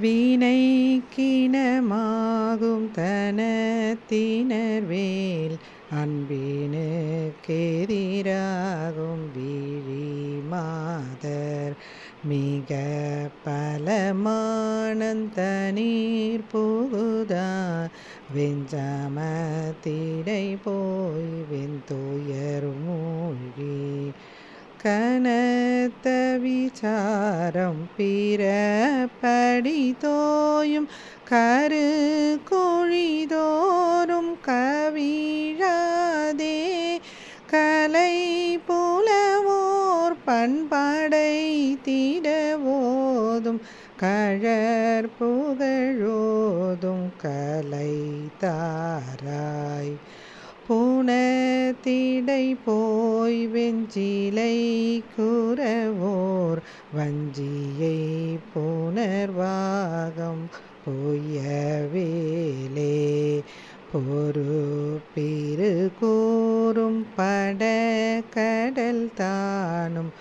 வீணை கிணமாகும் தனத்தினர் வேல் அன்பினு கெதிராகும் விழி மாதர் மிக பலமானந்தனீர் புகுதா? வெஞ்சமத்திடை போய் வெந்தோயர் மூழ்கி கனத்த விசாரம் പിറപ്പടി തോയും கரு குழிதோறும் கவிழாதே. கலை புலவோர் பண்பாடை திடவோதும் கழற் புகழோதும் கலை தாராய். புனத்திடை போய் வெஞ்சிலை கூறவோர் வஞ்சியை புனர்வாகம் பொய்யவேலே. பொறுப்பிரு கூறும் பட கடல் தானும்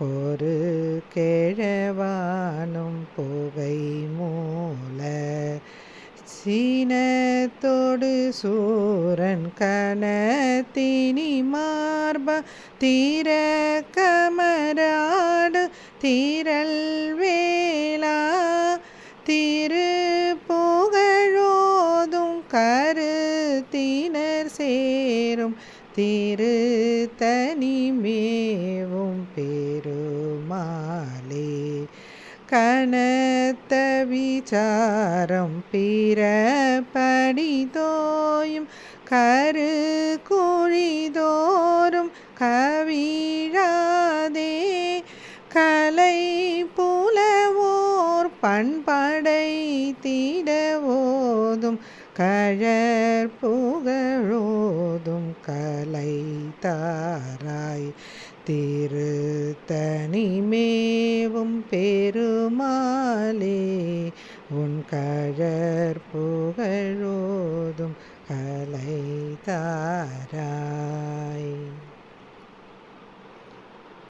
பொறு கிழவானும் புகை மூல சீன சீனத்தோடு சூரன் கணத்தினி மார்ப தீர கமராடு தீரல் வேளா திரு புகழோதும் கருத்தினர் சேரும் திரு தனிமேவும் கனத்த விசாரம் பிறப்படி தோயும் கரு குழிதோறும் கவிழாதே. கலை புலவோர் பண்படை தீடவோதும் கழற் புகழோதும் கலை தாராய் திருத்தனிமேவும் பெருமாளே உன் கழற் புகழோதும் கலை தாராய்.